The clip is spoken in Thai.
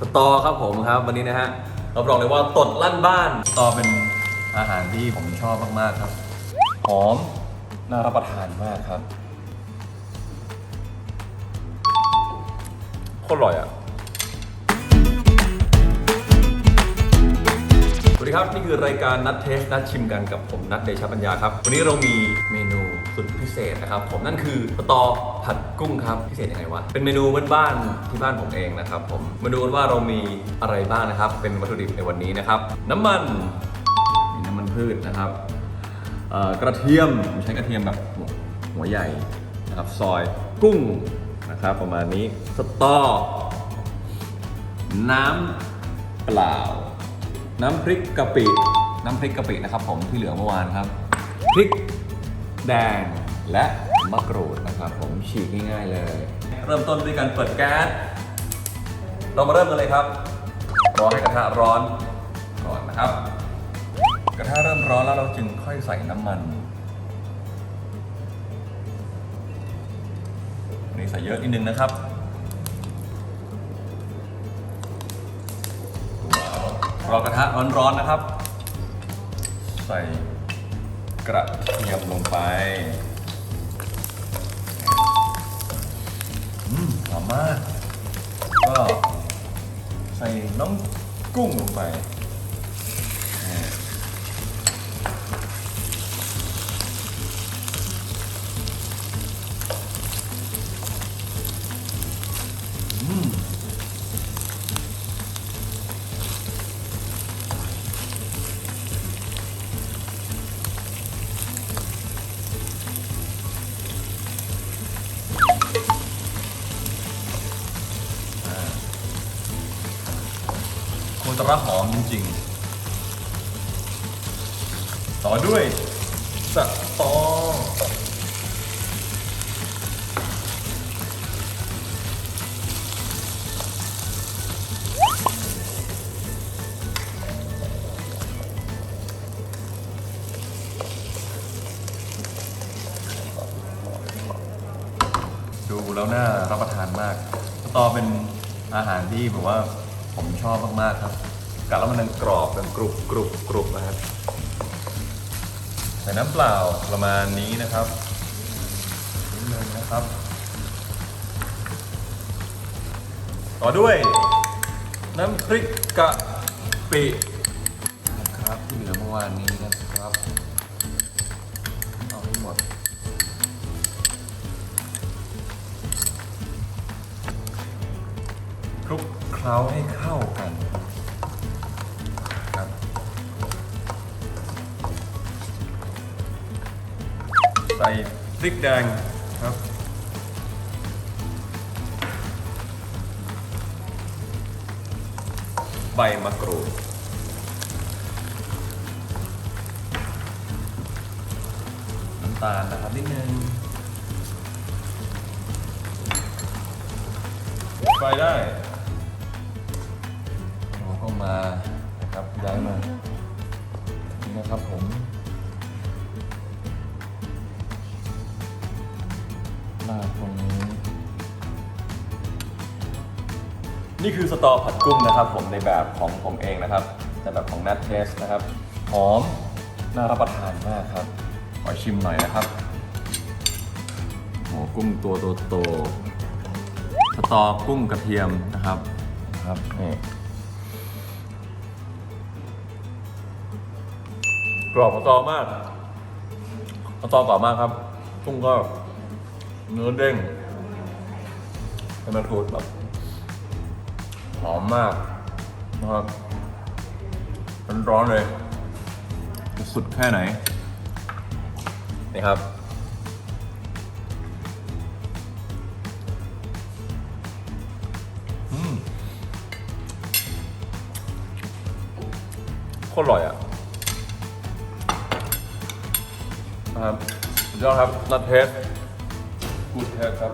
สตอครับผมครับวันนี้นะฮะรับรองเลยว่าตดลั่นบ้านสตอเป็นอาหารที่ผมชอบมากๆครับหอมน่ารับประทานมากครับโคตรอร่อยอะสวัสดีครับ นี่คือรายการนัดเทสนัดชิมกันกับผมนัดเดชปัญญาครับ วันนี้เรามีเมนู สุดพิเศษนะครับผมนั่นคือสตอผัดกุ้งครับพิเศษยังไงวะเป็นเมนูบ้านๆที่บ้านผมเองนะครับผมมาดูกันว่าเรามีอะไรบ้างนะครับ เป็นวัตถุดิบในวันนี้นะครับ น้ำมันมีน้ำมันพืชนะครับกระเทียมผมใช้กระเทียมแบบหัวหัวใหญ่นะครับซอยกุ้งนะครับ ประมาณนี้สตอน้ำเปล่า น้ำพริกกะปิ น้ำพริกกะปินะครับ ผมที่เหลือเมื่อวานครับ พริก แดงและมะกรูดนะครับผมฉีกง่ายๆเลย เริ่มต้นด้วยการเปิดแก๊สเรามาเริ่มกันเลยครับรอให้กระทะร้อนก่อนนะครับ กระทะเริ่มร้อนแล้วเราจึงค่อยใส่น้ำมันนนี้ใส่เยอะนิดนึงนะครับรอกระทะร้อนๆนะครับ ใส่ กระเทียมลงไปอืมหอมมาก ก็ใส่น้องกุ้งลงไป โคตรหอมจริงๆ ต่อด้วยสตอดูแล้วน่ารับประทานมากสตอเป็นอาหารที่แบบว่า ผมชอบมากๆครับ กัดแล้วมันดังกรอบดังกรุบกรุบกรุบนะครับใส่น้ำเปล่าประมาณนี้นะครับนิดนึงนะครับ ต่อด้วย น้ำพริกกะปินะครับที่เหลือเมื่อวานนี้นะ ลุกเคล้าให้เข้ากันครับใส่พริกแดงครับ ใบมะกรูดน้ำตาลนะครับนิดนึงไฟได้ มานะครับย้ายมานี่นะครับผมลาตรงนี้ นี่คือสตอผัดกุ้งนะครับ ผมในแบบของผมเองนะครับในแบบของนัทเทสนะครับหอมน่ารับประทานมากครับ ขอชิมหน่อยนะครับโอ้กุ้งตัวโตๆสตอกุ้งกระเทียมนะครับครับนี่ กรอบสตอมากตอกรอบมากครับกุ้งก็เนื้อเด้งเป็นมะกรูดแบบหอมมากนะครับร้อนๆเลยสุดแค่ไหนนี่ครับอืมโคตรอร่อยอะนะ ครับสุดยอดครับนัดเทสกูดเทสครับ